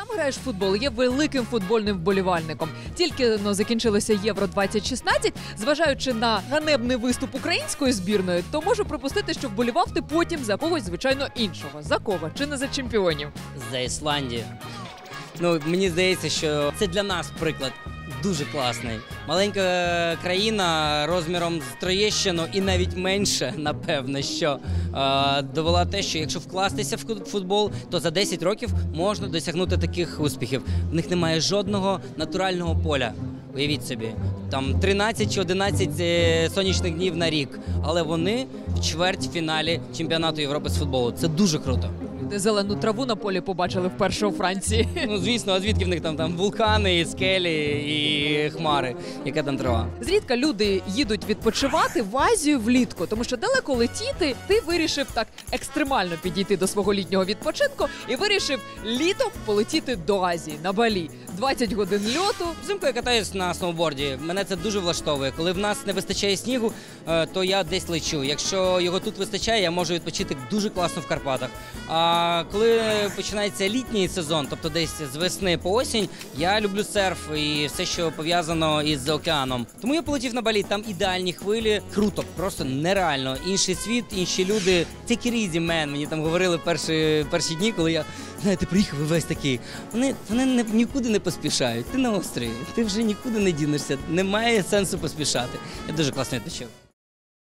Сам граєш в футбол, є великим футбольним вболівальником. Тільки ну, закінчилося Євро 2016 Зважаючи на ганебний виступ української збірної, то можу припустити, що вболівав ти потім за когось звичайно іншого. За кого? Чи не за чемпіонів? за Ісландію. Ну, мені здається, що це для нас приклад дуже класний. Маленька країна розміром з Троєщину і навіть менше, напевно, що е, довела те, що якщо вкластися в футбол, то за 10 років можна досягнути таких успіхів. В них немає жодного натурального поля. Уявіть собі, там 13 чи 11 е, сонячних днів на рік, але вони в чвертьфіналі чемпіонату Європи з футболу. Це дуже круто. Зелену траву на полі побачили вперше у Франції. Ну, звісно, а звідки в них там, там вулкани, і скелі і хмари, яка там трава. Зрідка люди їдуть відпочивати в Азію влітку, тому що далеко летіти. Ти вирішив так екстремально підійти до свого літнього відпочинку і вирішив літом полетіти до Азії на Балі. 20 годин льоту. Взимку я катаюсь на сноуборді. Мене це дуже влаштовує. Коли в нас не вистачає снігу, е, то я десь лечу. Якщо його тут вистачає, я можу відпочити дуже класно в Карпатах. А коли починається літній сезон, тобто десь з весни по осінь, я люблю серф і все, що пов'язано із океаном. Тому я полетів на балі. Там ідеальні хвилі. Круто, просто нереально. Інший світ, інші люди. Take it man. Мені там говорили перші, перші дні, коли я знаєте, приїхав і весь такий. Вони, вони не, нікуди не поспішають. Ти на острові, ти вже нікуди не дінешся. Немає сенсу поспішати. Я дуже класно відпочив.